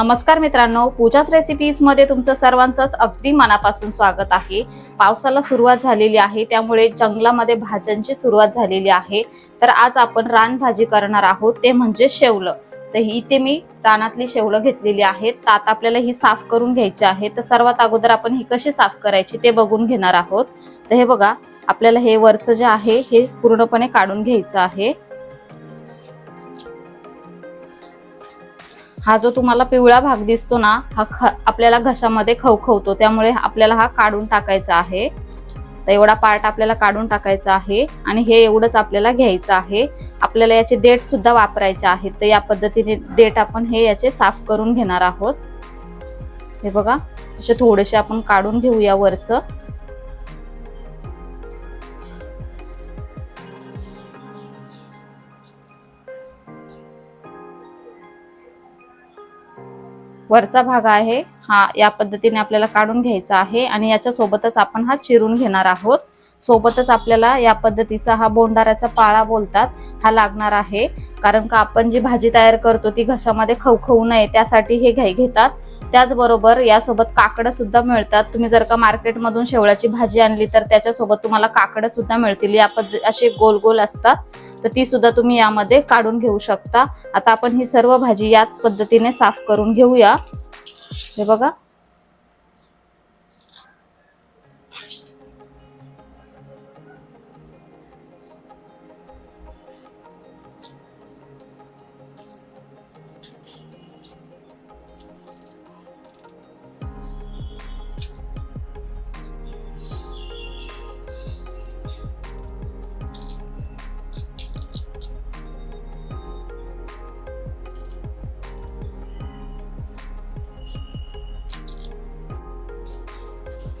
नमस्कार मित्रांनो पूजाच रेसिपीजमध्ये तुमचं सर्वांचंच अगदी मनापासून स्वागत आहे. पावसाला सुरुवात झालेली आहे त्यामुळे जंगलामध्ये भाज्यांची सुरुवात झालेली आहे. तर आज आपण रानभाजी करणार आहोत ते म्हणजे शेवलं. तर ही इथे मी रानातली शेवलं घेतलेली आहेत. तर आता आपल्याला ही साफ करून घ्यायची आहे. तर सर्वात अगोदर आपण ही कशी साफ करायची ते बघून घेणार आहोत. तर हे बघा आपल्याला हे वरचं जे आहे हे पूर्णपणे काढून घ्यायचं आहे. हा जो तुम्हाला पिवळा भाग दिसतो ना हा ख आपल्याला घशामध्ये खवखवतो. त्यामुळे आपल्याला हा काढून टाकायचा आहे. तर एवढा पार्ट आपल्याला काढून टाकायचा आहे आणि हे एवढंच आपल्याला घ्यायचं आहे. आपल्याला याचे देठ सुद्धा वापरायचे आहेत. तर या पद्धतीने देठ आपण हे याचे साफ करून घेणार आहोत. हे बघा असे थोडेसे आपण काढून घेऊया वरचं. वरचा भाग आहे हा या पद्धतीने आपल्याला काढून घ्यायचा आहे आणि याच्यासोबतच आपण हा चिरून घेणार आहोत. सोबतच आपल्याला या पद्धतीचा हा बोंडाऱ्याचा पाळा बोलतात हा लागणार आहे. कारण का आपण जी भाजी तयार करतो ती घशामध्ये खवखवू नये त्यासाठी हे घाई घेतात. त्याचबरोबर यासोबत काकडं सुद्धा मिळतात. तुम्ही जर का मार्केटमधून शेवळाची भाजी आणली तर त्याच्यासोबत तुम्हाला काकडं सुद्धा मिळतील. या पद्धती असे गोल गोल असतात. तर ती सुद्धा तुम्ही यामध्ये काढून घेऊ शकता. आता आपण ही सर्व भाजी याच पद्धतीने साफ करून घेऊया. हे बघा.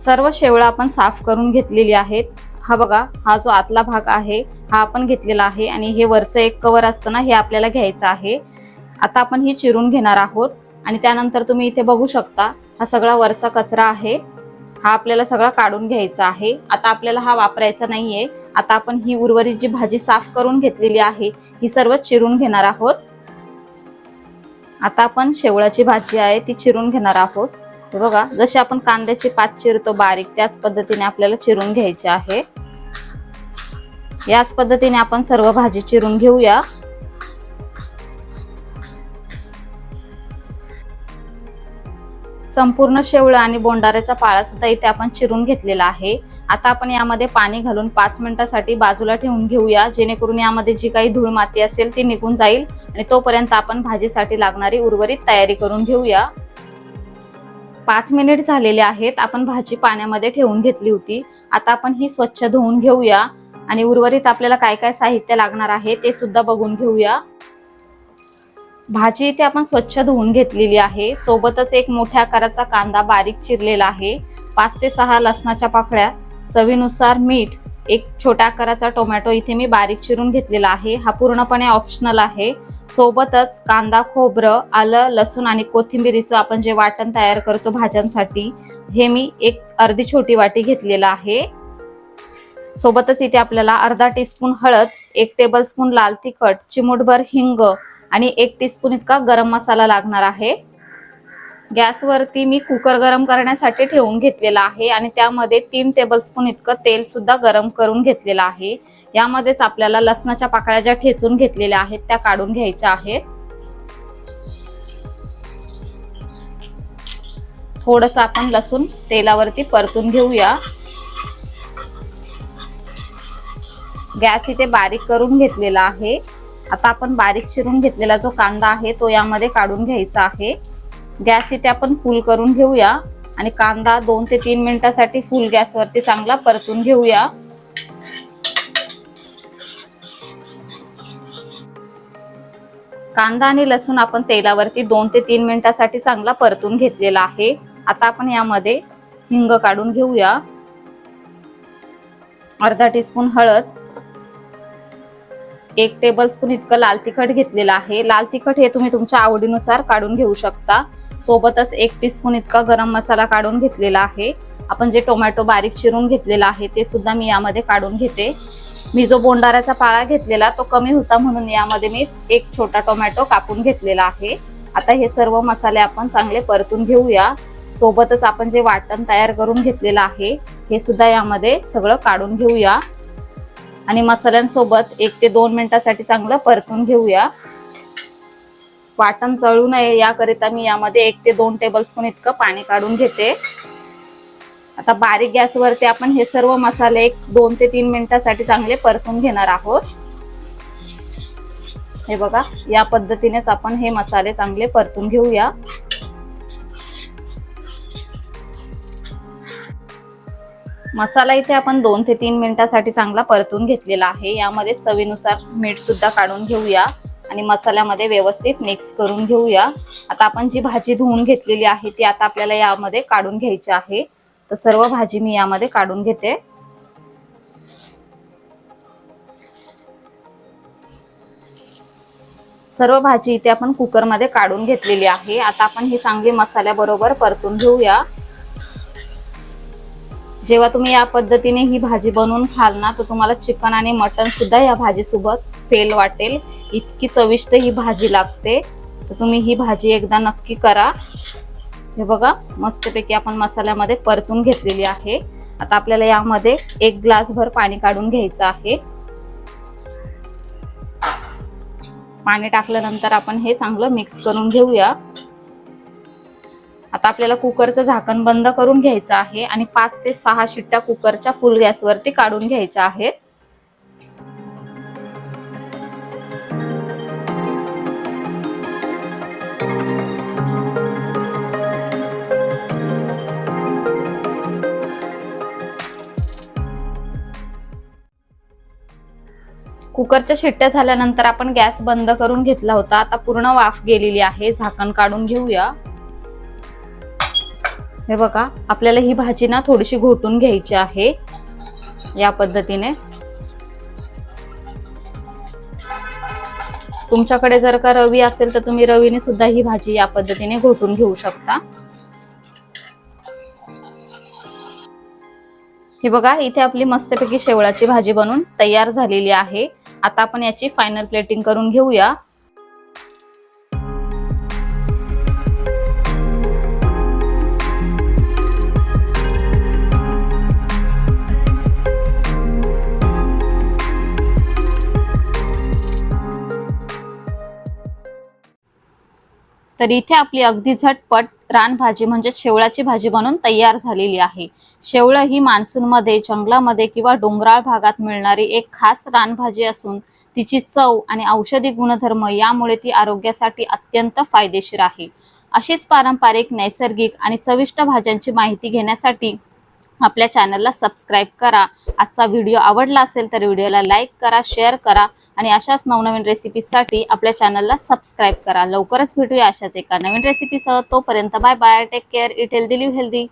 सर्व शेवळा आपण साफ करून घेतलेली आहेत. हा बघा हा जो आतला भाग आहे हा आपण घेतलेला आहे आणि हे वरचं एक कवर असतं ना हे आपल्याला घ्यायचं आहे. आता आपण ही चिरून घेणार आहोत आणि त्यानंतर तुम्ही इथे बघू शकता हा सगळा वरचा कचरा आहे. हा आपल्याला सगळा काढून घ्यायचा आहे. आता आपल्याला हा वापरायचा नाहीये. आता आपण ही उर्वरित जी भाजी साफ करून घेतलेली आहे ही सर्व चिरून घेणार आहोत. आता आपण शेवळाची भाजी आहे ती चिरून घेणार आहोत. हे बघा जशी आपण कांद्याची पात चिरतो बारीक त्याच पद्धतीने आपल्याला चिरून घ्यायचे आहे. याच पद्धतीने आपण सर्व भाजी चिरून घेऊया. संपूर्ण शेवळं आणि बोंडाऱ्याचा पाळा सुद्धा इथे आपण चिरून घेतलेला आहे. आता आपण यामध्ये पाणी घालून पाच मिनिटासाठी बाजूला ठेवून घेऊया. जेणेकरून यामध्ये जी काही धूळ माती असेल ती निघून जाईल आणि तोपर्यंत आपण भाजीसाठी लागणारी उर्वरित तयारी करून घेऊया. पाच मिनिट झालेले आहेत आपण भाजी पाण्यामध्ये ठेवून घेतली होती. आता आपण ही स्वच्छ धुवून घेऊया आणि उर्वरित आपल्याला काय काय साहित्य लागणार आहे ते सुद्धा बघून घेऊया. भाजी इथे आपण स्वच्छ धुवून घेतलेली आहे. सोबतच एक मोठ्या आकाराचा कांदा बारीक चिरलेला आहे. पाच ते सहा लसणाच्या पाकळ्या चवीनुसार मीठ एक छोट्या आकाराचा टोमॅटो इथे मी बारीक चिरून घेतलेला आहे. हा पूर्णपणे ऑप्शनल आहे. सोबतच कांदा खोबरं आलं लसूण आणि कोथिंबिरीचं आपण जे वाटण तयार करतो भाज्यांसाठी हे मी एक अर्धी छोटी वाटी घेतलेलं आहे. सोबतच इथे आपल्याला अर्धा टीस्पून हळद एक टेबलस्पून लाल तिखट चिमूटभर हिंग आणि एक टीस्पून इतका गरम मसाला लागणार आहे. गॅसवरती मी कुकर गरम करण्यासाठी ठेवून घेतलेला आहे आणि त्यामध्ये तीन टेबलस्पून इतकं तेल सुद्धा गरम करून घेतलेलं आहे. यामध्येच आपल्याला लसणाच्या पाकळ्या ज्या ठेचून घेतलेल्या आहेत त्या काढून घ्यायच्या आहेत. थोडस आपण लसूण तेलावरती परतून घेऊया. गॅस इथे बारीक करून घेतलेला आहे. आता आपण बारीक चिरून घेतलेला जो कांदा आहे तो यामध्ये काढून घ्यायचा आहे. गॅस इथे आपण फुल करून घेऊया आणि कांदा दोन ते तीन मिनिटासाठी फुल गॅसवरती चांगला परतून घेऊया. कांदा आणि लसूण आपण तेलावरती दोन ते तीन मिनिटासाठी चांगला परतून घेतलेला आहे. आता आपण यामध्ये हिंग काढून घेऊया. अर्धा टीस्पून हळद. एक टेबल स्पून इतकं लाल तिखट घेतलेलं आहे. लाल तिखट हे तुम्ही तुमच्या आवडीनुसार काढून घेऊ शकता. सोबतच एक टीस्पून इतका गरम मसाला काढून घेतलेला आहे. आपण जे टोमॅटो बारीक चिरून घेतलेला आहे ते सुद्धा मी यामध्ये काढून घेते. मी जो बोंडाऱ्याचा पाळा घेतलेला तो कमी होता म्हणून यामध्ये मी एक छोटा टोमॅटो कापून घेतलेला आहे. आता हे सर्व मसाले आपण चांगले परतून घेऊया. सोबतच आपण जे वाटण तयार करून घेतलेलं आहे हे सुद्धा यामध्ये सगळं काढून घेऊया. आणि मसाल्यांसोबत एक ते दोन मिनिटासाठी चांगलं परतून घेऊया. वाटण चळू नये याकरिता मी यामध्ये एक ते दोन टेबल स्पून इतकं पाणी काढून घेते. आता बारीक गॅसवरती आपण हे सर्व मसाले एक दोन ते तीन मिनिटासाठी चांगले परतून घेणार आहोत. हे बघा या पद्धतीनेच आपण हे मसाले चांगले परतून घेऊया. मसाला इथे आपण दोन ते तीन मिनिटासाठी चांगला परतून घेतलेला आहे. यामध्ये चवीनुसार मीठ सुद्धा काढून घेऊया आणि मसाल्यामध्ये व्यवस्थित मिक्स करून घेऊया. आता आपण जी भाजी धुवून घेतलेली आहे ती आता आपल्याला यामध्ये काढून घ्यायची आहे. तर सर्व भाजी मी यामध्ये काढून घेते. सर्व भाजी इथे आपण कुकरमध्ये काढून घेतलेली आहे. आता आपण ही चांगली मसाल्याबरोबर परतून घेऊया. जेव्हा तुम्ही या पद्धतीने ही भाजी बनवून खाल ना तर तुम्हाला चिकन आणि मटन सुद्धा या भाजीसोबत फेल वाटेल. इतकी चविष्ट ही भाजी लागते. तर तुम्ही ही भाजी एकदा नक्की करा. हे बघा मस्तपैकी आपण मसाल्यामध्ये परतून घेतलेली आहे. आता आपल्याला यामध्ये एक ग्लास भर पाणी काढून घ्यायचं आहे. पाणी टाकल्यानंतर आपण हे चांगलं मिक्स करून घेऊया. आता आपल्याला कुकरचं झाकण बंद करून घ्यायचं आहे आणि पाच ते सहा शिट्ट्या कुकरच्या फुल गॅसवरती काढून घ्यायच्या आहेत. कुकरच्या शिट्ट्या झाल्यानंतर आपण गॅस बंद करून घेतला होता. आता पूर्ण वाफ गेलेली आहे. झाकण काढून घेऊया. हे बघा आपल्याला ही भाजी ना थोडीशी घोटून घ्यायची आहे. या पद्धतीने. तुमच्याकडे जर का रवी असेल तर तुम्ही रवीने सुद्धा ही भाजी या पद्धतीने घोटून घेऊ शकता. हे बघा इथे आपली मस्तपैकी शेवळाची भाजी बनून तयार झालेली आहे. आता आपण याची फायनल प्लेटिंग करून घेऊया. तर इथे आपली अगदी झटपट रानभाजी म्हणजे शेवळाची भाजी बनून तयार झालेली आहे. शेवळं ही मान्सूनमध्ये जंगलामध्ये किंवा डोंगराळ भागात मिळणारी एक खास रानभाजी असून तिची चव आणि औषधी गुणधर्म यामुळे ती आरोग्यासाठी अत्यंत फायदेशीर आहे. अशीच पारंपरिक नैसर्गिक आणि चविष्ट भाज्यांची माहिती घेण्यासाठी आपल्या चॅनलला सबस्क्राईब करा. आजचा व्हिडिओ आवडला असेल तर व्हिडिओला लाईक करा शेअर करा. आणि अशाच नवनवीन रेसिपीसाठी आपल्या चॅनलला सबस्क्राईब करा. लवकरच भेटूया अशाच एका नवीन रेसिपीसह तोपर्यंत bye bye take care eat healthy live healthy